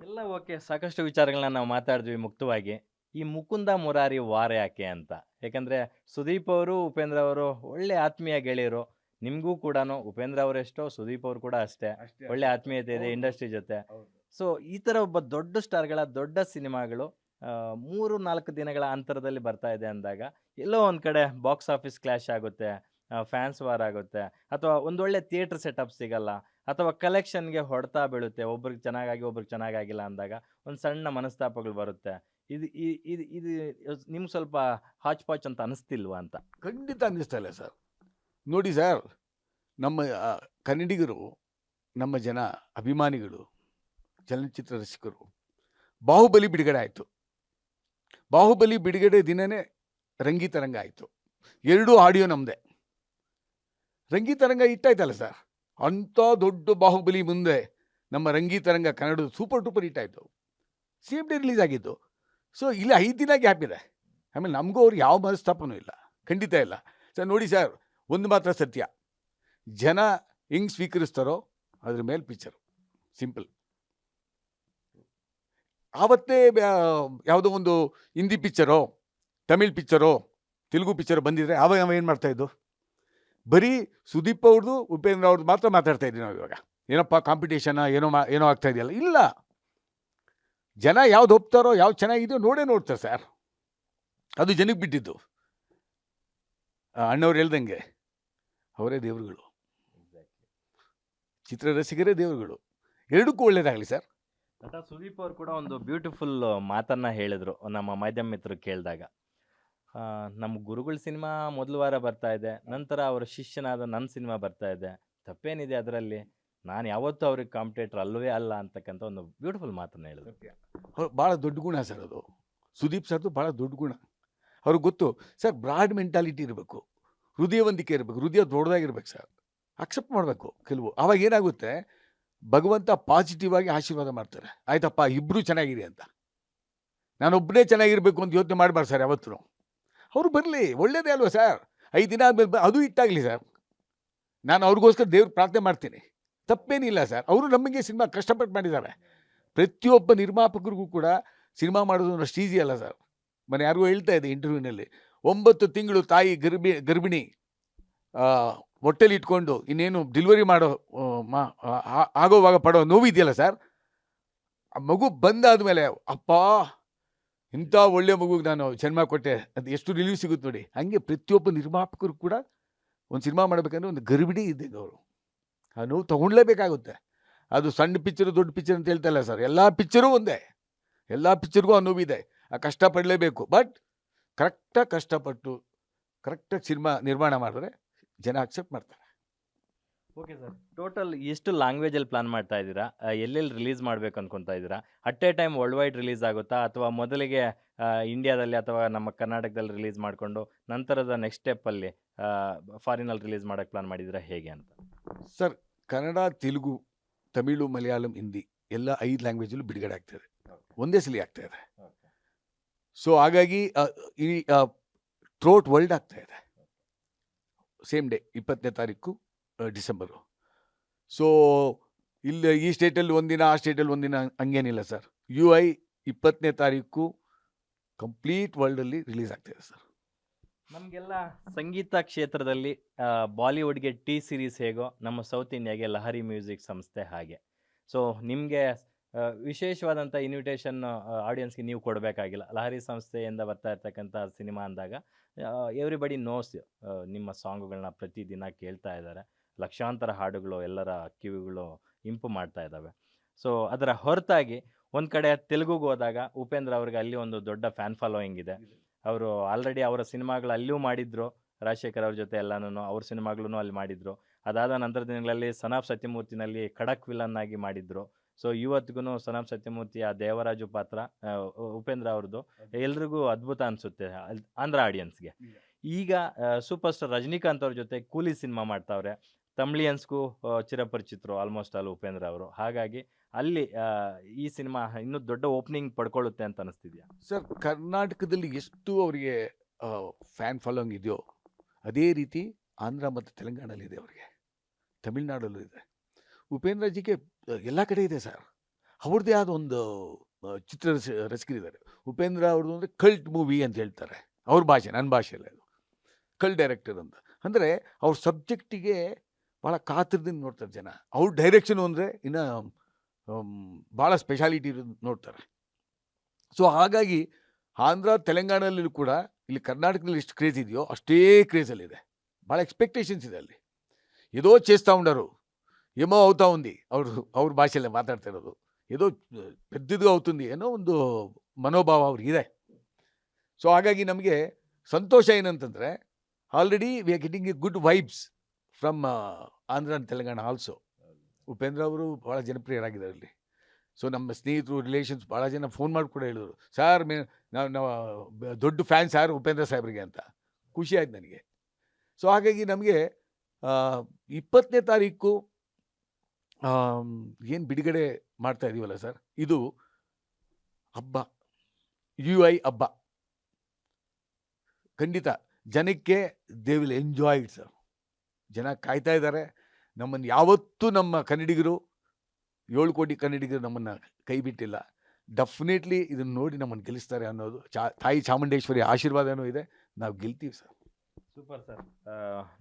ಎಲ್ಲ ಓಕೆ. ಸಾಕಷ್ಟು ವಿಚಾರಗಳನ್ನ ನಾವು ಮಾತಾಡಿದ್ವಿ ಮುಕ್ತವಾಗಿ. ಈ ಮುಕುಂದ ಮುರಾರಿ ವಾರ ಯಾಕೆ ಅಂತ. ಯಾಕಂದ್ರೆ ಸುದೀಪ್ ಅವರು ಉಪೇಂದ್ರ ಅವರು ಒಳ್ಳೆ ಆತ್ಮೀಯ ಗೆಳೆಯರು. ನಿಮಗೂ ಕೂಡ ಉಪೇಂದ್ರ ಅವರೆಷ್ಟೋ ಸುದೀಪ್ ಅವರು ಕೂಡ ಅಷ್ಟೇ. ಒಳ್ಳೆ ಆತ್ಮೀಯತೆ ಇದೆ ಇಂಡಸ್ಟ್ರಿ ಜೊತೆ. ಸೊ ಈ ಥರ ಒಬ್ಬ ದೊಡ್ಡ ಸ್ಟಾರ್ಗಳ ದೊಡ್ಡ ಸಿನಿಮಾಗಳು ಮೂರು ನಾಲ್ಕು ದಿನಗಳ ಅಂತರದಲ್ಲಿ ಬರ್ತಾ ಇದೆ ಅಂದಾಗ ಎಲ್ಲೋ ಒಂದು ಕಡೆ ಬಾಕ್ಸ್ ಆಫೀಸ್ ಕ್ಲಾಶ್ ಆಗುತ್ತೆ. ಫ್ಯಾನ್ಸ್ ವಾರ್ ಆಗುತ್ತೆ. ಅಥವಾ ಒಂದೊಳ್ಳೆ ಥಿಯೇಟರ್ ಸೆಟಪ್ ಸಿಗಲ್ಲ. ಅಥವಾ ಕಲೆಕ್ಷನ್ಗೆ ಹೊಡೆತ ಬೀಳುತ್ತೆ. ಒಬ್ರಿಗೆ ಚೆನ್ನಾಗಾಗಿ, ಒಬ್ರಿಗೆ ಚೆನ್ನಾಗಾಗಿಲ್ಲ ಅಂದಾಗ ಒಂದು ಸಣ್ಣ ಮನಸ್ತಾಪಗಳು ಬರುತ್ತೆ. ಇದು ಇದು ಇದು ನಿಮ್ಗೆ ಸ್ವಲ್ಪ ಹಾಚ್ ಪಾಚ್ ಅಂತ ಅನಿಸ್ತಿಲ್ವಾ ಅಂತ? ಖಂಡಿತ ಅನ್ನಿಸ್ತಾ ಇಲ್ಲ ಸರ್. ನೋಡಿ ಸರ್, ನಮ್ಮ ಕನ್ನಡಿಗರು, ನಮ್ಮ ಜನ ಅಭಿಮಾನಿಗಳು, ಚಲನಚಿತ್ರ ರಸಿಕರು, ಬಾಹುಬಲಿ ಬಿಡುಗಡೆ ಆಯಿತು. ಬಾಹುಬಲಿ ಬಿಡುಗಡೆ ದಿನನೇ ರಂಗಿತರಂಗ ಆಯಿತು. ಎರಡೂ ಆಡಿಯೋ ನಮ್ಮದೇ ರಂಗಿತರಂಗ ಇಟ್ಟಾಯ್ತಲ್ಲ ಸರ್. ಅಂಥ ದೊಡ್ಡ ಬಾಹುಬಲಿ ಮುಂದೆ ನಮ್ಮ ರಂಗೀತರಂಗ ಕನ್ನಡದ ಸೂಪರ್ ಟೂಪರ್ ಇಟ್ಟಾಯಿತು ಸೇಮ್ ಡೇ ರಿಲೀಸ್ ಆಗಿದ್ದು. ಸೊ ಇಲ್ಲಿ ಐದು ದಿನ ಗ್ಯಾಪ್ ಇದೆ. ಆಮೇಲೆ ನಮಗೂ ಅವ್ರು ಯಾವ ಮನಸ್ತಾಪನೂ ಇಲ್ಲ. ಖಂಡಿತ ಇಲ್ಲ. ಸರ್, ನೋಡಿ ಸರ್, ಒಂದು ಮಾತ್ರ ಸತ್ಯ. ಜನ ಹೆಂಗೆ ಸ್ವೀಕರಿಸ್ತಾರೋ ಅದ್ರ ಮೇಲೆ ಪಿಕ್ಚರು ಸಿಂಪಲ್ ಆವತ್ತೇ ಯಾವುದೋ ಒಂದು ಹಿಂದಿ ಪಿಕ್ಚರೋ ತಮಿಳ್ ಪಿಕ್ಚರೋ ತೆಲುಗು ಪಿಕ್ಚರ್ ಬಂದಿದ್ರೆ ಆವಾಗ ನಾವು ಏನು ಮಾಡ್ತಾಯಿದ್ದು ಬರೀ ಸುದೀಪ್ ಅವ್ರದ್ದು ಉಪೇಂದ್ರ ಅವ್ರದ್ದು ಮಾತ್ರ ಮಾತಾಡ್ತಾ ಇದ್ದೀವಿ ನಾವು ಇವಾಗ. ಏನಪ್ಪ ಕಾಂಪಿಟೇಷನ್ ಏನೋ ಮಾ, ಏನೋ ಆಗ್ತಾ ಇದೆಯಲ್ಲ. ಇಲ್ಲ. ಜನ ಯಾವ್ದು ಒಪ್ತಾರೋ, ಯಾವ್ದು ಚೆನ್ನಾಗಿದೆಯೋ ನೋಡೇ ನೋಡ್ತಾರೆ ಸರ್. ಅದು ಜನಕ್ಕೆ ಬಿಟ್ಟಿದ್ದು. ಅಣ್ಣವ್ರು ಹೇಳ್ದಂಗೆ. ಅವರೇ ದೇವರುಗಳು. ಚಿತ್ರರಸಿಕರೇ ದೇವರುಗಳು. ಎರಡಕ್ಕೂ ಒಳ್ಳೇದಾಗಲಿ ಸರ್. ನಟ ಸುದೀಪ್ ಅವರು ಕೂಡ ಒಂದು ಬ್ಯೂಟಿಫುಲ್ ಮಾತನ್ನ ಹೇಳಿದ್ರು. ನಮ್ಮ ಮಾಧ್ಯಮ ಮಿತ್ರರು ಕೇಳಿದಾಗ. ನಮ್ಮ ಗುರುಗಳ ಸಿನಿಮಾ ಮೊದಲ ವಾರ ಬರ್ತಾ ಇದೆ. ನಂತರ ಅವರ ಶಿಷ್ಯನಾದ ನನ್ನ ಸಿನಿಮಾ ಬರ್ತಾ ಇದೆ. ತಪ್ಪೇನಿದೆ ಅದರಲ್ಲಿ? ನಾನು ಯಾವತ್ತೂ ಅವ್ರಿಗೆ ಕಾಂಪಿಟೇಟರ್ ಅಲ್ಲವೇ ಅಲ್ಲ ಅಂತಕ್ಕಂಥ ಒಂದು ಬ್ಯೂಟಿಫುಲ್ ಮಾತನ್ನು ಹೇಳಿದ್ರು. ಭಾಳ ದೊಡ್ಡ ಗುಣ ಸರ್ ಅದು. ಸುದೀಪ್ ಸರ್ದು ಭಾಳ ದೊಡ್ಡ ಗುಣ. ಅವ್ರಿಗೆ ಗೊತ್ತು, ಸರ್ ಬ್ರಾಡ್ ಮೆಂಟಾಲಿಟಿ ಇರಬೇಕು. ಹೃದಯವಂತಿಕೆ ಇರಬೇಕು. ಹೃದಯ ದೊಡ್ಡದಾಗಿರ್ಬೇಕು ಸರ್. ಅಕ್ಸೆಪ್ಟ್ ಮಾಡಬೇಕು ಕೆಲವು. ಅವಾಗ ಏನಾಗುತ್ತೆ, ಭಗವಂತ ಪಾಸಿಟಿವ್ ಆಗಿ ಆಶೀರ್ವಾದ ಮಾಡ್ತಾರೆ. ಆಯ್ತಪ್ಪ ಇಬ್ಬರು ಚೆನ್ನಾಗಿರಿ ಅಂತ. ನಾನೊಬ್ಬನೇ ಚೆನ್ನಾಗಿರ್ಬೇಕು ಅಂತ ಯೋಚನೆ ಮಾಡಬಾರ್ದು ಸರ್ ಯಾವತ್ತೂ. ಅವರು ಬರಲಿ, ಒಳ್ಳೇದೇ ಅಲ್ವಾ ಸರ್ ಐದು ದಿನ ಆದಮೇಲೆ ಅದು ಇಟ್ಟಾಗಲಿ ಸರ್ ನಾನು ಅವ್ರಿಗೋಸ್ಕರ ದೇವ್ರ ಪ್ರಾರ್ಥನೆ ಮಾಡ್ತೀನಿ. ತಪ್ಪೇನಿಲ್ಲ ಸರ್ ಅವರು ನಮಗೆ ಸಿನಿಮಾ ಕಷ್ಟಪಟ್ಟು ಮಾಡಿದ್ದಾರೆ ಪ್ರತಿಯೊಬ್ಬ ನಿರ್ಮಾಪಕರಿಗೂ ಕೂಡ ಸಿನಿಮಾ ಮಾಡೋದು ಅಷ್ಟು ಈಸಿ ಅಲ್ಲ ಸರ್ ಮನೆ ಯಾರಿಗೂ ಹೇಳ್ತಾ ಇದೆ ಇಂಟರ್ವ್ಯೂನಲ್ಲಿ ಒಂಬತ್ತು ತಿಂಗಳು ತಾಯಿ ಗರ್ಭಿ, ಗರ್ಭಿಣಿ ಹೊಟ್ಟೆಲಿ ಇಟ್ಕೊಂಡು ಇನ್ನೇನು ಡೆಲಿವರಿ ಮಾಡೋ ಮಾ ಆಗೋವಾಗ ಪಡೋ ನೋವಿದೆಯಲ್ಲ ಸರ್ ಆ ಮಗು ಬಂದಾದ ಮೇಲೆ ಅಪ್ಪ ಇಂಥ ಒಳ್ಳೆ ಮಗುಗೆ ನಾನು ಜನ್ಮ ಕೊಟ್ಟೆ, ಅದು ಎಷ್ಟು ರಿಲೀವ್ ಸಿಗುತ್ತೆ ನೋಡಿ. ಹಂಗೆ ಪ್ರತಿಯೊಬ್ಬ ನಿರ್ಮಾಪಕರು ಕೂಡ ಒಂದು ಸಿನಿಮಾ ಮಾಡಬೇಕಂದ್ರೆ ಒಂದು ಗರ್ಭಿಣಿ ಇದ್ದಂಗೆ ಅವರು ಆ ನೋವು ತಗೊಳ್ಲೇಬೇಕಾಗುತ್ತೆ ಅದು ಸಣ್ಣ ಪಿಕ್ಚರು ದೊಡ್ಡ ಪಿಕ್ಚರ್ ಅಂತ ಹೇಳ್ತಾ ಇಲ್ಲ ಸರ್. ಎಲ್ಲ ಪಿಕ್ಚರೂ ಒಂದೇ. ಎಲ್ಲ ಪಿಕ್ಚರ್ಗೂ ಆ ನೋವಿದೆ. ಆ ಕಷ್ಟಪಡಲೇಬೇಕು ಬಟ್ ಕರೆಕ್ಟಾಗಿ ಕಷ್ಟಪಟ್ಟು ಕರೆಕ್ಟಾಗಿ ಸಿನಿಮಾ ನಿರ್ಮಾಣ ಮಾಡಿದ್ರೆ ಜನ ಅಕ್ಸೆಪ್ಟ್ ಮಾಡ್ತಾರೆ. ಓಕೆ ಸರ್ ಟೋಟಲ್ ಎಷ್ಟು ಲ್ಯಾಂಗ್ವೇಜಲ್ಲಿ ಪ್ಲಾನ್ ಮಾಡ್ತಾ ಇದ್ದೀರಾ? ಎಲ್ಲೆಲ್ಲಿ ರಿಲೀಸ್ ಮಾಡ್ಬೇಕು ಅನ್ಕೊಂತ ಇದ್ದೀರಾ? At a time worldwide release ಆಗುತ್ತಾ? ಅಥವಾ ಮೊದಲಿಗೆ ಇಂಡಿಯಾದಲ್ಲಿ ಅಥವಾ ನಮ್ಮ ಕರ್ನಾಟಕದಲ್ಲಿ ರಿಲೀಸ್ ಮಾಡಿಕೊಂಡು ನಂತರದ ನೆಕ್ಸ್ಟ್ ಸ್ಟೆಪ್ಪಲ್ಲಿ ಫಾರಿನಲ್ಲಿ ರಿಲೀಸ್ ಮಾಡೋಕ್ಕೆ ಪ್ಲಾನ್ ಮಾಡಿದ್ದೀರಾ? ಹೇಗೆ ಅಂತ. ಸರ್ ಕನ್ನಡ ತೆಲುಗು ತಮಿಳು ಮಲಯಾಳಂ ಹಿಂದಿ ಎಲ್ಲ ಐದು ಲ್ಯಾಂಗ್ವೇಜಲ್ಲೂ ಬಿಡುಗಡೆ ಆಗ್ತಾಯಿದೆ ಒಂದೇ ಸಲ ಆಗ್ತಾ ಇದೆ. ಸೊ ಹಾಗಾಗಿ ಈ ಥ್ರೋಟ್ ವರ್ಲ್ಡ್ ಆಗ್ತಾ ಇದೆ. ಸೇಮ್ ಡೇ ಇಪ್ಪತ್ತನೇ ತಾರೀಕು ಡಿಸೆಂಬರು. ಸೊ ಇಲ್ಲಿ ಈ ಸ್ಟೇಟಲ್ಲಿ ಒಂದಿನ ಆ ಸ್ಟೇಟಲ್ಲಿ ಒಂದಿನ ಹಂಗೇನಿಲ್ಲ ಸರ್. ಯು ಐ ಇಪ್ಪತ್ತನೇ ತಾರೀಕು ಕಂಪ್ಲೀಟ್ ವರ್ಲ್ಡಲ್ಲಿ ರಿಲೀಸ್ ಆಗ್ತಿದೆ ಸರ್. ನಮಗೆಲ್ಲ ಸಂಗೀತ ಕ್ಷೇತ್ರದಲ್ಲಿ ಬಾಲಿವುಡ್ಗೆ ಟಿ ಸಿರೀಸ್ ಹೇಗೋ ನಮ್ಮ ಸೌತ್ ಇಂಡಿಯಾಗೆ ಲಹರಿ ಮ್ಯೂಸಿಕ್ ಸಂಸ್ಥೆ ಹಾಗೆ. ಸೊ ನಿಮಗೆ ವಿಶೇಷವಾದಂಥ ಇನ್ವಿಟೇಷನ್ ಆಡಿಯನ್ಸ್ಗೆ ನೀವು ಕೊಡಬೇಕಾಗಿಲ್ಲ. ಲಹರಿ ಸಂಸ್ಥೆಯಿಂದ ಬರ್ತಾ ಇರ್ತಕ್ಕಂಥ ಸಿನಿಮಾ ಅಂದಾಗ ಎವ್ರಿಬಡಿ ನೋಸ್ ನಿಮ್ಮ ಸಾಂಗ್ಗಳನ್ನ ಪ್ರತಿದಿನ ಕೇಳ್ತಾ ಇದ್ದಾರೆ. ಲಕ್ಷಾಂತರ ಹಾಡುಗಳು ಎಲ್ಲರ ಕಿವಿಗಳು ಇಂಪು ಮಾಡ್ತಾ ಇದ್ದಾವೆ. ಸೊ ಅದರ ಹೊರತಾಗಿ ಒಂದು ಕಡೆ ತೆಲುಗುಗೆ ಹೋದಾಗ ಉಪೇಂದ್ರ ಅವ್ರಿಗೆ ಅಲ್ಲಿ ಒಂದು ದೊಡ್ಡ ಫ್ಯಾನ್ ಫಾಲೋಯಿಂಗ್ ಇದೆ. ಅವರು ಆಲ್ರೆಡಿ ಅವರ ಸಿನಿಮಾಗಳು ಅಲ್ಲಿಯೂ ಮಾಡಿದ್ರು. ರಾಜಶೇಖರ್ ಅವ್ರ ಜೊತೆ ಎಲ್ಲನೂ ಅವ್ರ ಸಿನಿಮಾಗಳೂ ಅಲ್ಲಿ ಮಾಡಿದ್ರು. ಅದಾದ ನಂತರ ದಿನಗಳಲ್ಲಿ ಸನಾಫ್ ಸತ್ಯಮೂರ್ತಿನಲ್ಲಿ ಖಡಕ್ ವಿಲನ್ ಆಗಿ ಮಾಡಿದ್ರು. ಸೊ ಇವತ್ತಿಗೂ ಸನಾಫ್ ಸತ್ಯಮೂರ್ತಿ ಆ ದೇವರಾಜು ಪಾತ್ರ ಉಪೇಂದ್ರ ಅವ್ರದ್ದು. ಎಲ್ರಿಗೂ ಅದ್ಭುತ ಅನಿಸುತ್ತೆ ಆಂಧ್ರ ಆಡಿಯನ್ಸ್ಗೆ ಈಗ ಸೂಪರ್ ಸ್ಟಾರ್ ರಜನಿಕಾಂತ್ ಅವ್ರ ಜೊತೆ ಕೂಲಿ ಸಿನಿಮಾ ಮಾಡ್ತಾವ್ರೆ. ತಮಿಳಿಯನ್ಸ್ಗೂ ಚಿರಪರಿಚಿತರು ಆಲ್ಮೋಸ್ಟ್ ಆಲ್ ಉಪೇಂದ್ರ ಅವರು. ಹಾಗಾಗಿ ಅಲ್ಲಿ ಈ ಸಿನಿಮಾ ಇನ್ನೂ ದೊಡ್ಡ ಓಪನಿಂಗ್ ಪಡ್ಕೊಳ್ಳುತ್ತೆ ಅಂತ ಅನಿಸ್ತಿದ್ಯಾ? ಸರ್, ಕರ್ನಾಟಕದಲ್ಲಿ ಎಷ್ಟು ಅವರಿಗೆ ಫ್ಯಾನ್ ಫಾಲೋಯಿಂಗ್ ಇದೆಯೋ, ಅದೇ ರೀತಿ ಆಂಧ್ರ ಮತ್ತು ತೆಲಂಗಾಣಲ್ಲಿ ಇದೆ ಅವರಿಗೆ. ತಮಿಳ್ನಾಡಲ್ಲೂ ಇದೆ. ಉಪೇಂದ್ರಜಿಗೆ ಎಲ್ಲ ಕಡೆ ಇದೆ ಸರ್. ಅವ್ರದ್ದೇ ಆದ ಒಂದು ಚಿತ್ರ ರಸ ರಸಿಕರಿದ್ದಾರೆ ಉಪೇಂದ್ರ ಅವ್ರದ್ದು ಅಂದರೆ ಕಲ್ಟ್ ಮೂವಿ ಅಂತ ಹೇಳ್ತಾರೆ. ಅವ್ರ ಭಾಷೆ ನನ್ನ ಭಾಷೆಯಲ್ಲ ಅದು. ಕಲ್ ಡೈರೆಕ್ಟರ್ ಅಂತ. ಅಂದರೆ ಅವ್ರ ಸಬ್ಜೆಕ್ಟಿಗೆ ಭಾಳ ಕಾತರದಿಂದ ನೋಡ್ತಾರೆ ಜನ. ಅವ್ರ ಡೈರೆಕ್ಷನ್ ಅಂದರೆ ಇನ್ನು ಭಾಳ ಸ್ಪೆಷಾಲಿಟಿ ಇರೋದು ನೋಡ್ತಾರೆ. ಸೊ ಹಾಗಾಗಿ ಆಂಧ್ರ, ತೆಲಂಗಾಣದಲ್ಲಿ ಕೂಡ ಇಲ್ಲಿ ಕರ್ನಾಟಕದಲ್ಲಿ ಎಷ್ಟು ಕ್ರೇಜ್ ಇದೆಯೋ ಅಷ್ಟೇ ಕ್ರೇಜಲ್ಲಿದೆ ಭಾಳ ಎಕ್ಸ್ಪೆಕ್ಟೇಷನ್ಸ್ ಇದೆ ಅಲ್ಲಿ. ಏದೋ ಚೇಸ್ತಾ ಉಂಡರು. ಏಮೋ ಅವ್ತಾ ಉಂದಿ ఉంది ಅವ್ರ ಭಾಷೆಯಲ್ಲೇ ಮಾತಾಡ್ತಾ ಇರೋದು. ಏದೋ ಪೆದ್ದಿದ್ದು అవుతుంది ಏನೋ ಒಂದು ಮನೋಭಾವ ಅವ್ರಿಗೆ ಇದೆ. ಸೊ ಹಾಗಾಗಿ ನಮಗೆ ಸಂತೋಷ ಏನಂತಂದರೆ already we are getting a good vibes from Andhra and Telangana also Upendra ಅವರು ಭಾಳ ಜನಪ್ರಿಯರಾಗಿದ್ದಾರೆ ಅಲ್ಲಿ. ಸೊ ನಮ್ಮ ಸ್ನೇಹಿತರು ರಿಲೇಷನ್ಸ್ ಭಾಳ ಜನ ಫೋನ್ ಮಾಡಿ ಕೂಡ ಹೇಳಿದರು. ಸರ್ ಮೇ, ನಾವು ನಾವು ದೊಡ್ಡ ಫ್ಯಾನ್ ಸರ್ ಉಪೇಂದ್ರ ಸಾಹೇಬ್ರಿಗೆ ಅಂತ. ಖುಷಿ ಆಯ್ತು ನನಗೆ. ಸೊ ಹಾಗಾಗಿ ನಮಗೆ ಇಪ್ಪತ್ತನೇ ತಾರೀಕು ಏನು ಬಿಡುಗಡೆ ಮಾಡ್ತಾ ಇದ್ದೀವಲ್ಲ ಸರ್ ಇದು ಹಬ್ಬ. ಯು ಐ ಹಬ್ಬ. ಖಂಡಿತ ಜನಕ್ಕೆ they will enjoy it sir ಜನ ಕಾಯ್ತಾ ಇದ್ದಾರೆ. ನಮ್ಮನ್ನು ಯಾವತ್ತೂ ನಮ್ಮ ಕನ್ನಡಿಗರು, ಏಳು ಕೋಟಿ ಕನ್ನಡಿಗರು ನಮ್ಮನ್ನು ಕೈ ಬಿಟ್ಟಿಲ್ಲ. ಡೆಫಿನೆಟ್ಲಿ ಇದನ್ನು ನೋಡಿ ನಮ್ಮನ್ನು ಗೆಲ್ಲಿಸ್ತಾರೆ ಅನ್ನೋದು ಚಾ, ತಾಯಿ ಚಾಮುಂಡೇಶ್ವರಿ ಆಶೀರ್ವಾದನೂ ಇದೆ, ನಾವು ಗೆಲ್ತೀವಿ ಸರ್. Super sir.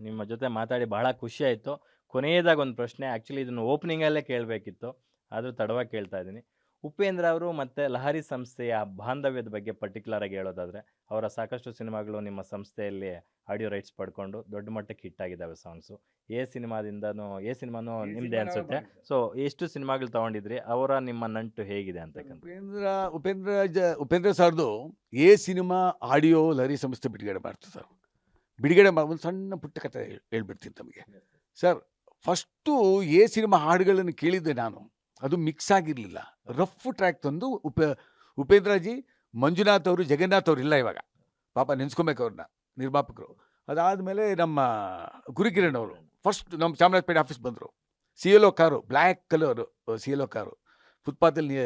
ನಿಮ್ಮ ಜೊತೆ ಮಾತಾಡಿ ಬಹಳ ಖುಷಿ ಆಯಿತು. ಕೊನೆಯದಾಗಿ ಒಂದು ಪ್ರಶ್ನೆ ಆ್ಯಕ್ಚುಲಿ ಇದನ್ನು ಓಪನಿಂಗಲ್ಲೇ ಕೇಳಬೇಕಿತ್ತು. ಆದರೂ ತಡವಾಗಿ ಕೇಳ್ತಾ ಇದ್ದೀನಿ. ಉಪೇಂದ್ರ ಅವರು ಮತ್ತು ಲಹರಿ ಸಂಸ್ಥೆಯ ಬಾಂಧವ್ಯದ ಬಗ್ಗೆ ಪರ್ಟಿಕ್ಯುಲರ್ ಆಗಿ ಹೇಳೋದಾದರೆ ಅವರ ಸಾಕಷ್ಟು ಸಿನಿಮಾಗಳು ನಿಮ್ಮ ಸಂಸ್ಥೆಯಲ್ಲಿ ಆಡಿಯೋ ರೈಟ್ಸ್ ಪಡ್ಕೊಂಡು ದೊಡ್ಡ ಮಟ್ಟಕ್ಕೆ ಹಿಟ್ ಆಗಿದ್ದಾವೆ ಸಾಂಗ್ಸು ಎ ಸಿನಿಮಾದಿಂದನೂ ಎ ಸಿನಿಮಾನೂ ನಿಮ್ಮದೇ ಅನ್ಸುತ್ತೆ. ಸೊ ಎಷ್ಟು ಸಿನಿಮಾಗಳು ತಗೊಂಡಿದ್ರಿ? ಅವರ ನಿಮ್ಮ ನಂಟು ಹೇಗಿದೆ ಅಂತಕ್ಕಂಥ ಉಪೇಂದ್ರ ಉಪೇಂದ್ರ ಜ ಉಪೇಂದ್ರ ಸರ್ದು ಎ ಸಿನಿಮಾ ಆಡಿಯೋ ಲಹರಿ ಸಂಸ್ಥೆ ಬಿಡುಗಡೆ ಮಾಡ್ತು ಸರ್. ಬಿಡುಗಡೆ ಮಾಡಿ ಒಂದು ಸಣ್ಣ ಪುಟ್ಟ ಕಥೆ ಹೇಳ್- ಹೇಳ್ಬಿಡ್ತೀನಿ ತಮಗೆ. ಸರ್ ಫಸ್ಟು ಎ ಸಿನಿಮಾ ಹಾಡುಗಳನ್ನು ಕೇಳಿದ್ದೆ ನಾನು. ಅದು ಮಿಕ್ಸ್ ಆಗಿರಲಿಲ್ಲ. ರಫ್ ಟ್ರ್ಯಾಕ್ ತಂದು ಉಪ, ಉಪೇಂದ್ರಜಿ, ಮಂಜುನಾಥ್ ಅವರು, ಜಗನ್ನಾಥ್ ಅವರು ಇಲ್ಲ ಇವಾಗ. ಪಾಪ ನೆನ್ಸ್ಕೊಬೇಕು ಅವ್ರನ್ನ ನಿರ್ಮಾಪಕರು. ಅದಾದಮೇಲೆ ನಮ್ಮ ಗುರುಕಿರಣ್ ಅವರು ಫಸ್ಟ್ ನಮ್ಮ ಚಾಮರಾಜಪೇಟೆ ಆಫೀಸ್ ಬಂದರು. C L O car black colour C L O car. ಫುಟ್ಪಾತಲ್ಲಿ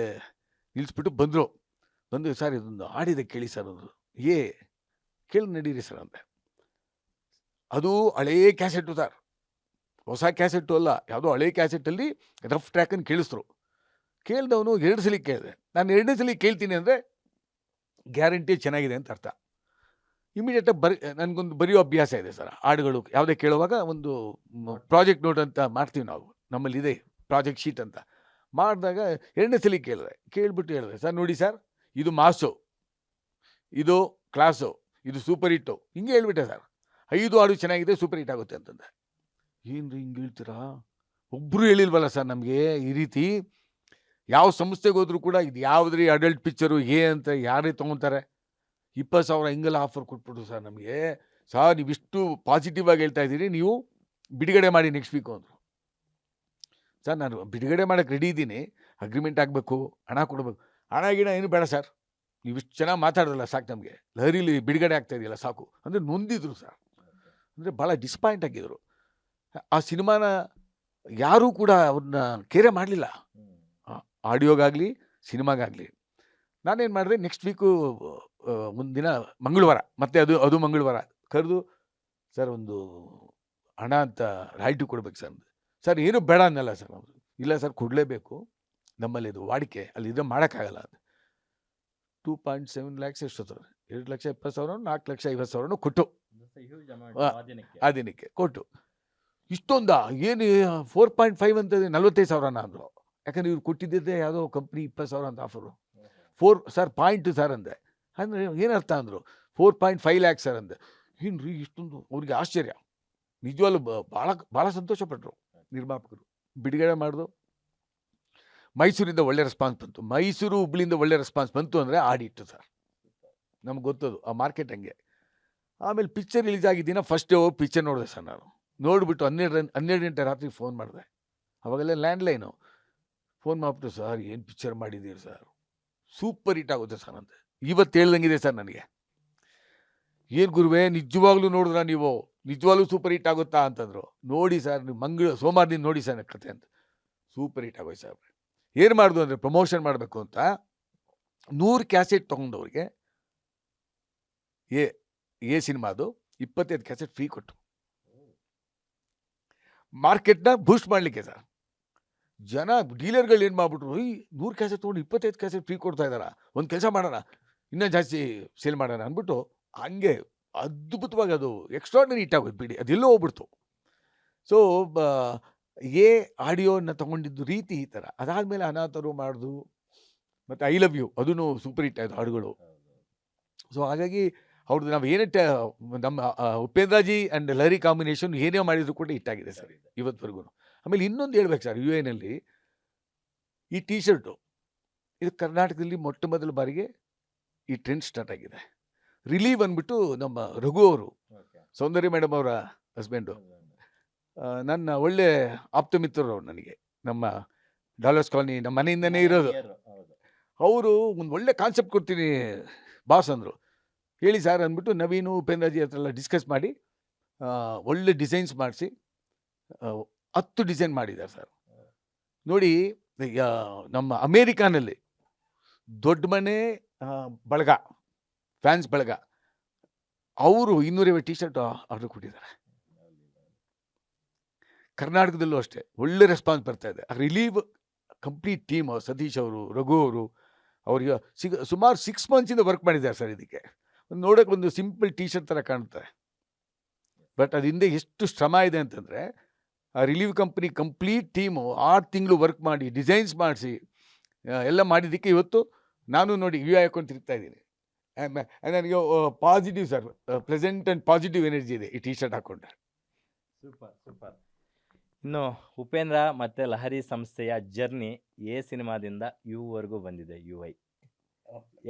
ನಿಲ್ಲಿಸ್ಬಿಟ್ಟು ಬಂದರು. ಬಂದು, ಸರ್, ಇದೊಂದು ಹಾಡಿದೆ ಕೇಳಿ ಸರ್ ಅಂದರು ಏ, ಕೇಳಿ ನಡೀರಿ ಸರ್ ಅಂದೆ. ಅದು ಹಳೇ ಕ್ಯಾಸೆಟ್ಟು ಸರ್. ಹೊಸ ಕ್ಯಾಸೆಟ್ಟು ಅಲ್ಲ, ಯಾವುದೋ ಹಳೆ ಕ್ಯಾಸೆಟ್ಟಲ್ಲಿ ರಫ್ ಟ್ರ್ಯಾಕನ್ನು ಕೇಳಿಸ್ರು. ಕೇಳಿದವನು ಎರಡು ಸಲ ಕೇಳಿದೆ ನಾನು ಎರಡನೇ ಸಲ ಕೇಳ್ತೀನಿ ಅಂದರೆ ಗ್ಯಾರಂಟಿ ಚೆನ್ನಾಗಿದೆ ಅಂತ ಅರ್ಥ. ಇಮಿಡಿಯೇಟಾಗಿ ಬರಿ, ನನಗೊಂದು ಬರೆಯೋ ಅಭ್ಯಾಸ ಇದೆ ಸರ್, ಹಾಡುಗಳು ಯಾವುದೇ ಕೇಳುವಾಗ ಒಂದು ಪ್ರಾಜೆಕ್ಟ್ ನೋಟ್ ಅಂತ ಮಾಡ್ತೀವಿ ನಾವು, ನಮ್ಮಲ್ಲಿ ಇದೆ ಪ್ರಾಜೆಕ್ಟ್ ಶೀಟ್ ಅಂತ. ಮಾಡಿದಾಗ ಎರಡನೇ ಸಲ ಕೇಳಿದೆ. ಕೇಳಿಬಿಟ್ಟು ಹೇಳಿದೆ, ಸರ್ ನೋಡಿ ಸರ್, ಇದು ಮಾಸು, ಇದು ಕ್ಲಾಸು ಇದು ಸೂಪರ್ ಹಿಟ್ಟು ಹಿಂಗೆ ಹೇಳ್ಬಿಟ್ಟೆ ಸರ್. ಐದು ಹಾಡು ಚೆನ್ನಾಗಿದೆ ಸೂಪರ್ ಹಿಟ್ ಆಗುತ್ತೆ ಅಂತಂದೆ. ಏನು ರೀ ಹಿಂಗೆ ಹೇಳ್ತೀರಾ? ಒಬ್ಬರು ಹೇಳಿಲ್ವಲ್ಲ ಸರ್ ನಮಗೆ ಈ ರೀತಿ. ಯಾವ ಸಂಸ್ಥೆಗೆ ಹೋದರೂ ಕೂಡ ಇದು ಯಾವುದ್ರಿ ಅಡಲ್ಟ್ ಪಿಕ್ಚರು ಏ ಅಂತ ಯಾರೇ ತೊಗೊತಾರೆ. ಇಪ್ಪತ್ತು ಸಾವಿರ ಹಿಂಗೆಲ್ಲ ಆಫರ್ ಕೊಟ್ಬಿಟ್ರು ಸರ್ ನಮಗೆ. ಸರ್ ನೀವಿಷ್ಟು ಪಾಸಿಟಿವ್ ಆಗಿ ಹೇಳ್ತಾ ಇದ್ದೀರಿ, ನೀವು ಬಿಡುಗಡೆ ಮಾಡಿ ನೆಕ್ಸ್ಟ್ ವೀಕು ಅಂದರು. ಸರ್ ನಾನು ಬಿಡುಗಡೆ ಮಾಡೋಕ್ಕೆ ರೆಡಿ ಇದ್ದೀನಿ. ಅಗ್ರಿಮೆಂಟ್ ಆಗಬೇಕು, ಹಣ ಕೊಡಬೇಕು. ಹಣ ಗಿಣ ಏನು ಬೇಡ ಸರ್. ನೀವು ಇಷ್ಟು ಚೆನ್ನಾಗಿ ಮಾತಾಡೋದಲ್ಲ ಸಾಕು ನಮಗೆ. ಲಹರಿಲಿ ಬಿಡುಗಡೆ ಆಗ್ತಾ ಇದೆಯಲ್ಲ ಸಾಕು. ಅಂದರೆ ನೊಂದಿದ್ರು ಸರ್. ಅಂದರೆ ಭಾಳ ಡಿಸಪಾಯಿಂಟ್ ಆಗಿದ್ರು. ಆ ಸಿನಿಮಾನ ಯಾರೂ ಕೂಡ ಅವ್ರನ್ನ ಕೇರೆ ಮಾಡಲಿಲ್ಲ. ಆಡಿಯೋಗಾಗಲಿ ಸಿನಿಮಾಗಾಗಲಿ. ನಾನೇನು ಮಾಡಿದೆ ನೆಕ್ಸ್ಟ್ ವೀಕು ಮುಂದಿನ ಮಂಗಳವಾರ ಮತ್ತೆ ಅದು ಅದು ಮಂಗಳವಾರ ಕರೆದು ಸರ್ ಒಂದು ಹಣ ಅಂತ ರಾಯಿಟಿ ಕೊಡ್ಬೇಕು ಸರ್. ಸರ್ ಏನು ಬೇಡ ಅನ್ನಲ್ಲ ಸರ್ ಅವರು. ಇಲ್ಲ ಸರ್ ಕೊಡಲೇಬೇಕು. ನಮ್ಮಲ್ಲಿ ಇದು ವಾಡಿಕೆ ಅಲ್ಲಿ ಇದ್ರೆ ಮಾಡೋಕ್ಕಾಗಲ್ಲ ಅದು. ಟೂ ಪಾಯಿಂಟ್ ಸೆವೆನ್ ಲ್ಯಾಕ್ಸ್ ಎಷ್ಟು ಸರ್ ಎರಡು ಲಕ್ಷ ಇಪ್ಪತ್ತು ಸಾವಿರ ನಾಲ್ಕು ಲಕ್ಷ ಐವತ್ತು ಸಾವಿರನೂ ಕೊಟ್ಟು. ಆ ದಿನಕ್ಕೆ ಕೊಟ್ಟು. ಇಷ್ಟೊಂದ? ಏನು ಫೋರ್ ಪಾಯಿಂಟ್ ಫೈವ್ ಅಂತ ನಲ್ವತ್ತೈದು ಸಾವಿರನ ಅಂದರು. ಯಾಕಂದ್ರೆ ಇವ್ರು ಕೊಟ್ಟಿದ್ದೇ ಯಾವುದೋ ಕಂಪ್ನಿ ಇಪ್ಪತ್ತು ಸಾವಿರ ಅಂತ offer four sir point sir ಅಂದೆ. ಅಂದರೆ ಏನರ್ಥ ಅಂದರು? Four point five lakhs sir ಅಂದೆ. ಏನು ರೀ ಇಷ್ಟೊಂದು? ಅವ್ರಿಗೆ ಆಶ್ಚರ್ಯ. ನಿಜವಾಗ್ಲೂ ಭಾಳ ಭಾಳ ಸಂತೋಷಪಟ್ಟರು ನಿರ್ಮಾಪಕರು. ಬಿಡುಗಡೆ ಮಾಡಿದ್ರು ಮೈಸೂರಿಂದ ಒಳ್ಳೆ ರೆಸ್ಪಾನ್ಸ್ ಬಂತು. ಮೈಸೂರು ಹುಬ್ಳಿಯಿಂದ ಒಳ್ಳೆ ರೆಸ್ಪಾನ್ಸ್ ಬಂತು ಅಂದರೆ ಆಡಿಟ್ಟು ಸರ್ ನಮ್ಗೆ ಗೊತ್ತದು, ಆ ಮಾರ್ಕೆಟ್ ಹಂಗೆ. ಆಮೇಲೆ ಪಿಕ್ಚರ್ ರಿಲೀಸ್ ಆಗಿದ್ದೀನ ಫಸ್ಟ್ ಹೋಗಿ ಪಿಕ್ಚರ್ ನೋಡಿದೆ ಸರ್ ನಾನು. ನೋಡಿಬಿಟ್ಟು ಹನ್ನೆರಡು ಹನ್ನೆರಡು ಗಂಟೆ ರಾತ್ರಿ ಫೋನ್ ಮಾಡಿದೆ. ಅವಾಗೆಲ್ಲ ಲ್ಯಾಂಡ್ಲೈನು ಫೋನ್ ಮಾಡಿಬಿಟ್ಟು, ಸರ್, ಏನು ಪಿಕ್ಚರ್ ಮಾಡಿದ್ದೀರಿ, ಸರ್? ಸೂಪರ್ ಹಿಟ್ ಆಗುತ್ತೆ ಸರ್ ಅಂತ ಇವತ್ತು ಹೇಳ್ದಂಗಿದೆ ಸರ್ ನನಗೆ. ಏನು ಗುರುವೇ, ನಿಜವಾಗ್ಲೂ ನೋಡಿದ್ರ ನೀವು? ನಿಜವಾಗ್ಲೂ ಸೂಪರ್ ಹಿಟ್ ಆಗುತ್ತಾ? ಅಂತಂದರು. ನೋಡಿ ಸರ್, ನೀವು ಮಂಗಳ ಸೋಮವಾರದಿಂದ ನೋಡಿ ಸರ್, ಕತೆ ಅಂತ. ಸೂಪರ್ ಹಿಟ್ ಆಗೋಯ್ತು ಸರ್. ಏನು ಮಾಡ್ದು ಅಂದರೆ ಪ್ರಮೋಷನ್ ಮಾಡಬೇಕು ಅಂತ ನೂರು ಕ್ಯಾಸೆಟ್ ತೊಗೊಂಡವ್ರಿಗೆ ಎ ಎ ಸಿನಿಮಾದು ಇಪ್ಪತ್ತೈದು ಕ್ಯಾಸೆಟ್ ಫ್ರೀ ಕೊಟ್ಟು ಮಾರ್ಕೆಟ್ನ ಬೂಸ್ಟ್ ಮಾಡಲಿಕ್ಕೆ ಸರ್. ಜನ ಡೀಲರ್ಗಳು ಏನು ಮಾಡ್ಬಿಟ್ರು ಈ ನೂರು ಕ್ಯಾಸೆಟ್ ತೊಗೊಂಡು ಇಪ್ಪತ್ತೈದು ಕ್ಯಾಸೆಟ್ ಫ್ರೀ ಕೊಡ್ತಾ ಇದ್ದಾರ? ಒಂದು ಕೆಲಸ ಮಾಡೋಣ ಇನ್ನೂ ಜಾಸ್ತಿ ಸೇಲ್ ಮಾಡೋಣ ಅಂದ್ಬಿಟ್ಟು ಹಂಗೆ ಅದ್ಭುತವಾಗಿ ಅದು ಎಕ್ಸ್ಟ್ರಾರ್ಡಿನರಿ ಹಿಟ್ ಆಗೋದು ಬಿಡಿ. ಅದೆಲ್ಲೋ ಹೋಗ್ಬಿಡ್ತು. ಸೊ ಏ ಆಡಿಯೋನ ತಗೊಂಡಿದ್ದು ರೀತಿ ಈ ಥರ. ಅದಾದಮೇಲೆ ಅನಾಥರು ಮಾಡಿದ್ರು ಮತ್ತು ಐ ಲವ್ ಯು ಅದೂ ಸೂಪರ್ ಹಿಟ್ ಆಯಿತು ಹಾಡುಗಳು. ಸೊ ಹಾಗಾಗಿ ಅವ್ರದ್ದು ನಾವು ಏನೇ ನಮ್ಮ ಉಪೇಂದ್ರಜಿ ಆ್ಯಂಡ್ ಲಹರಿ ಕಾಂಬಿನೇಷನ್ ಏನೇ ಮಾಡಿದ್ರು ಕೂಡ ಇಟ್ಟಾಗಿದೆ ಸರ್ ಇವತ್ತವರೆಗೂ ಆಮೇಲೆ ಇನ್ನೊಂದು ಹೇಳ್ಬೇಕು ಸರ್ ಯು ಎನಲ್ಲಿ ಈ ಟಿ ಶರ್ಟು ಇದು ಕರ್ನಾಟಕದಲ್ಲಿ ಮೊಟ್ಟ ಮೊದಲ ಬಾರಿಗೆ ಈ ಟ್ರೆಂಡ್ ಸ್ಟಾರ್ಟ್ ಆಗಿದೆ. ರಿಲೀವ್ ಅಂದ್ಬಿಟ್ಟು ನಮ್ಮ ರಘು ಅವರು ಸೌಂದರ್ಯ ಮೇಡಮ್ ಅವರ ಹಸ್ಬೆಂಡು ನನ್ನ ಒಳ್ಳೆ ಆಪ್ತ ಮಿತ್ರರು ಅವ್ರು ನನಗೆ. ನಮ್ಮ ಡಾಲರ್ಸ್ ಕಾಲೋನಿ ನಮ್ಮ ಮನೆಯಿಂದನೇ ಇರೋದು. ಅವರು ಒಂದು ಒಳ್ಳೆ ಕಾನ್ಸೆಪ್ಟ್ ಕೊಡ್ತೀನಿ ಬಾಸ್ ಅಂದರು. ಹೇಳಿ ಸರ್ ಅಂದ್ಬಿಟ್ಟು ನವೀನು ಉಪೇಂದ್ರಜಿ ಹತ್ರ ಎಲ್ಲ ಡಿಸ್ಕಸ್ ಮಾಡಿ ಒಳ್ಳೆ ಡಿಸೈನ್ಸ್ ಮಾಡಿಸಿ ಹತ್ತು ಡಿಸೈನ್ ಮಾಡಿದ್ದಾರೆ ಸರ್. ನೋಡಿ ನಮ್ಮ ಅಮೇರಿಕಾನಲ್ಲಿ ದೊಡ್ಡ ಮನೆ ಬಳಗ ಫ್ಯಾನ್ಸ್ ಬಳಗ, ಅವರು ಇನ್ನೂರೈವತ್ತು ಟಿ ಶರ್ಟ್ ಆರ್ಡರ್ ಕೊಟ್ಟಿದ್ದಾರೆ. ಕರ್ನಾಟಕದಲ್ಲೂ ಅಷ್ಟೇ, ಒಳ್ಳೆ ರೆಸ್ಪಾನ್ಸ್ ಬರ್ತಾ ಇದೆ. ರಿಲೀವ್ ಕಂಪ್ಲೀಟ್ ಟೀಮ್ ಸತೀಶ್ ಅವರು, ರಘು ಅವರು ಅವರಿಗೆ ಸಿಗ, ಸುಮಾರು ಸಿಕ್ಸ್ ಮಂತ್ಸಿಂದ ವರ್ಕ್ ಮಾಡಿದ್ದಾರೆ ಸರ್ ಇದಕ್ಕೆ. ನೋಡೋಕೆ ಒಂದು ಸಿಂಪಲ್ ಟೀ ಶರ್ಟ್ ಥರ ಕಾಣುತ್ತೆ. ಬಟ್ ಅದು ಹಿಂದೆ ಎಷ್ಟು ಶ್ರಮ ಇದೆ ಅಂತಂದರೆ, ಆ ರಿಲೀವ್ ಕಂಪ್ನಿ ಕಂಪ್ಲೀಟ್ ಟೀಮು ಆರು ತಿಂಗಳು ವರ್ಕ್ ಮಾಡಿ, ಡಿಸೈನ್ಸ್ ಮಾಡಿಸಿ ಎಲ್ಲ ಮಾಡಿದ್ದಕ್ಕೆ ಇವತ್ತು ನಾನು ನೋಡಿ ಯು ಹಾಕೊಂಡು ತಿರುಗ್ತಾ ಇದ್ದೀನಿ. ನನಗೆ positive sir present and positive energy ಇದೆ ಈ ಟಿ ಶರ್ಟ್ ಹಾಕೊಂಡ್ರೆ. Super super. ಇನ್ನು ಉಪೇಂದ್ರ ಮತ್ತು ಲಹರಿ ಸಂಸ್ಥೆಯ ಜರ್ನಿ ಎ ಸಿನಿಮಾದಿಂದ ಯುವರೆಗೂ ಬಂದಿದೆ U I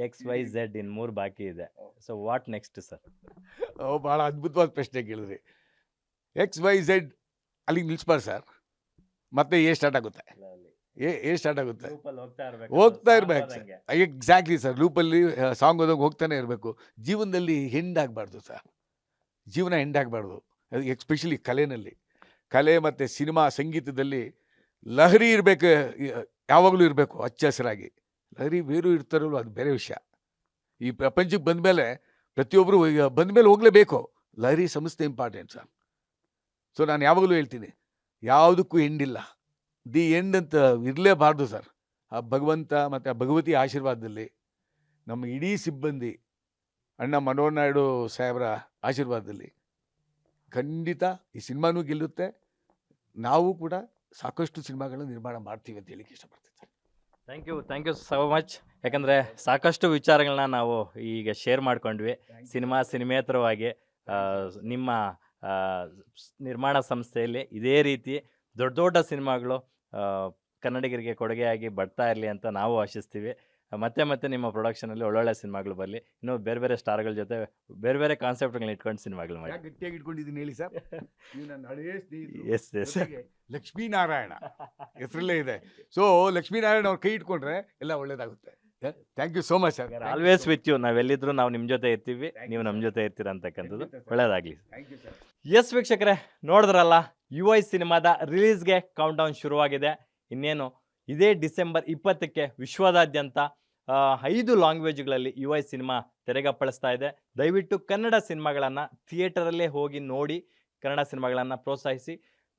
X Y Z ಇನ್ ಮೂರು ಬಾಕಿ ಇದೆ. ಸೊ ವಾಟ್ ನೆಕ್ಸ್ಟ್ ಸರ್ ಓ ಭಾಳ ಅದ್ಭುತವಾದ ಪ್ರಶ್ನೆ ಕೇಳಿದ್ರಿ. ಎಕ್ಸ್ ವೈ ಝೆಡ್ ಅಲ್ಲಿಗೆ ನಿಲ್ಸ್ಬಾರ್ದು ಸರ್ ಮತ್ತೆ ಎ ಸ್ಟಾರ್ಟ್ ಆಗುತ್ತೆ. ಎ ಎ ಸ್ಟಾರ್ಟ್ ಆಗುತ್ತೆ. ಹೋಗ್ತಾ ಇರ್ಬೇಕು. ಸರ್ ಎಕ್ಸಾಕ್ಟ್ಲಿ ಸರ್ ಲೂಪಲ್ಲಿ ಸಾಂಗ್ ಓದೋಗಿ ಹೋಗ್ತಾನೆ ಇರಬೇಕು. ಜೀವನದಲ್ಲಿ ಹೆಂಡ್ ಆಗಬಾರ್ದು ಸರ್ ಜೀವನ ಹೆಂಡ್ ಆಗಬಾರ್ದು ಅದು ಎಕ್ಸ್ಪೆಷಲಿ ಕಲೆನಲ್ಲಿ. ಕಲೆ ಮತ್ತು ಸಿನಿಮಾ ಸಂಗೀತದಲ್ಲಿ ಲಹರಿ ಇರಬೇಕು ಯಾವಾಗಲೂ ಇರಬೇಕು ಹಚ್ಚ ಹಸಿರಾಗಿ. ಲಹರಿ ಬೇರು ಇರ್ತಾರಲ್ವ ಅದು ಬೇರೆ ವಿಷಯ. ಈ ಪ್ರಪಂಚಕ್ಕೆ ಬಂದಮೇಲೆ ಪ್ರತಿಯೊಬ್ಬರು ಬಂದಮೇಲೆ ಹೋಗಲೇಬೇಕು. ಲಹರಿ ಸಂಸ್ಥೆ ಇಂಪಾರ್ಟೆಂಟ್ ಸರ್ ಸೊ ನಾನು ಯಾವಾಗಲೂ ಹೇಳ್ತೀನಿ, ಯಾವುದಕ್ಕೂ ಎಂಡಿಲ್ಲ ದಿ ಎಂಡ್ ಅಂತ ಇರಲೇಬಾರ್ದು ಸರ್ ಆ ಭಗವಂತ ಮತ್ತು ಆ ಭಗವತಿ ಆಶೀರ್ವಾದದಲ್ಲಿ ನಮ್ಮ ಇಡೀ ಸಿಬ್ಬಂದಿ, ಅಣ್ಣ ಮನೋಹರ್ ನಾಯ್ಡು ಸಾಹೇಬರ ಆಶೀರ್ವಾದದಲ್ಲಿ ಖಂಡಿತ ಈ ಸಿನಿಮಾನೂ ಗೆಲ್ಲುತ್ತೆ. ನಾವು ಕೂಡ ಸಾಕಷ್ಟು ಸಿನಿಮಾಗಳನ್ನ ನಿರ್ಮಾಣ ಮಾಡ್ತೀವಿ ಅಂತ ಹೇಳಿಕ್ಕೆ ಇಷ್ಟಪಡ್ತೀನಿ. Thank you thank you so much ಯಾಕಂದರೆ ಸಾಕಷ್ಟು ವಿಚಾರಗಳನ್ನ ನಾವು ಈಗ ಶೇರ್ ಮಾಡ್ಕೊಂಡ್ವಿ. ಸಿನಿಮಾ ಸಿನಿಮೇತರವಾಗಿ ನಿಮ್ಮ ನಿರ್ಮಾಣ ಸಂಸ್ಥೆಯಲ್ಲಿ ಇದೇ ರೀತಿ ದೊಡ್ಡ ದೊಡ್ಡ ಸಿನಿಮಾಗಳು ಕನ್ನಡಿಗರಿಗೆ ಕೊಡುಗೆಯಾಗಿ ಬರ್ತಾ ಇರಲಿ ಅಂತ ನಾವು ಆಶಿಸ್ತೀವಿ. ಮತ್ತೆ ಮತ್ತೆ ನಿಮ್ಮ ಪ್ರೊಡಕ್ಷನಲ್ಲಿ ಒಳ್ಳೊಳ್ಳೆ ಸಿನಿಮಾಗಳು ಬರಲಿ. ಇನ್ನೂ ಬೇರೆ ಬೇರೆ ಸ್ಟಾರ್ಗಳ ಜೊತೆ ಬೇರೆ ಬೇರೆ ಕಾನ್ಸೆಪ್ಟ್ಗಳನ್ನ ಇಟ್ಕೊಂಡು ಸಿನಿಮಾಗಳು ಮಾಡಿ. ಯಾಕೆ ಗಟ್ಟಿಯಾಗಿ ಇಟ್ಕೊಂಡಿದ್ದೀನಿ ಹೇಳಿ ಸರ್? ನೀವು ನನ್ನ ಹಳೆಯ ಸ್ನೇಹಿತರು. ಎಸ್ ಎಸ್ ಜೊತೆಗೆ ಲಕ್ಷ್ಮೀನಾರಾಯಣ ಹೆಸರಲ್ಲೇ ಇದೆ. ಸೊ ಲಕ್ಷ್ಮೀನಾರಾಯಣ ಅವ್ರ ಕೈ ಇಟ್ಕೊಂಡ್ರೆ ಎಲ್ಲ ಒಳ್ಳೇದಾಗುತ್ತೆ. Thank you so much sir always with you ನಾವೆಲ್ಲಿದ್ರು ನಾವು ನಿಮ್ಮ ಜೊತೆ ಇರ್ತೀವಿ. ನೀವು ನಮ್ಮ ಜೊತೆ ಇರ್ತೀರ ಅಂತಕ್ಕಂಥದ್ದು ಒಳ್ಳೇದಾಗಲಿ. ಎಸ್ ವೀಕ್ಷಕರೇ ನೋಡಿದ್ರಲ್ಲ ಯು ಐ ಸಿನಿಮಾದ ರಿಲೀಸ್ಗೆ ಕೌಂಟ್ ಡೌನ್ ಶುರುವಾಗಿದೆ. ಇನ್ನೇನು ಇದೇ ಡಿಸೆಂಬರ್ ಇಪ್ಪತ್ತಕ್ಕೆ ವಿಶ್ವದಾದ್ಯಂತ ಐದು ಲ್ಯಾಂಗ್ವೇಜ್ಗಳಲ್ಲಿ ಯು ಐ ಸಿನಿಮಾ ತೆರೆಗಪ್ಪಳಿಸ್ತಾ ಇದೆ. ದಯವಿಟ್ಟು ಕನ್ನಡ ಸಿನಿಮಾಗಳನ್ನು ಥಿಯೇಟರಲ್ಲೇ ಹೋಗಿ ನೋಡಿ, ಕನ್ನಡ ಸಿನಿಮಾಗಳನ್ನು ಪ್ರೋತ್ಸಾಹಿಸಿ.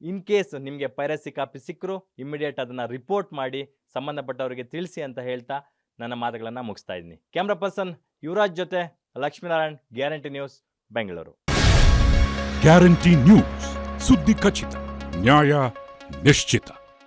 ಇನ್ ಕೇಸ್ ನಿಮಗೆ ಪೈರಸಿ ಕಾಪಿ ಸಿಕ್ಕರು ಇಮ್ಮಿಡಿಯೇಟ್ ಅದನ್ನು ರಿಪೋರ್ಟ್ ಮಾಡಿ, ಸಂಬಂಧಪಟ್ಟವರಿಗೆ ತಿಳಿಸಿ ಅಂತ ಹೇಳ್ತಾ ನನ್ನ ಮಾತುಗಳನ್ನು ಮುಗಿಸ್ತಾ ಇದ್ದೀನಿ. ಕ್ಯಾಮ್ರಾ ಪರ್ಸನ್ ಯುವರಾಜ್ ಜೊತೆ Lakshminarayan, guarantee news, Bengaluru. Guarantee news, ಸುದ್ದಿ ಖಚಿತ, ನ್ಯಾಯ ನಿಶ್ಚಿತ.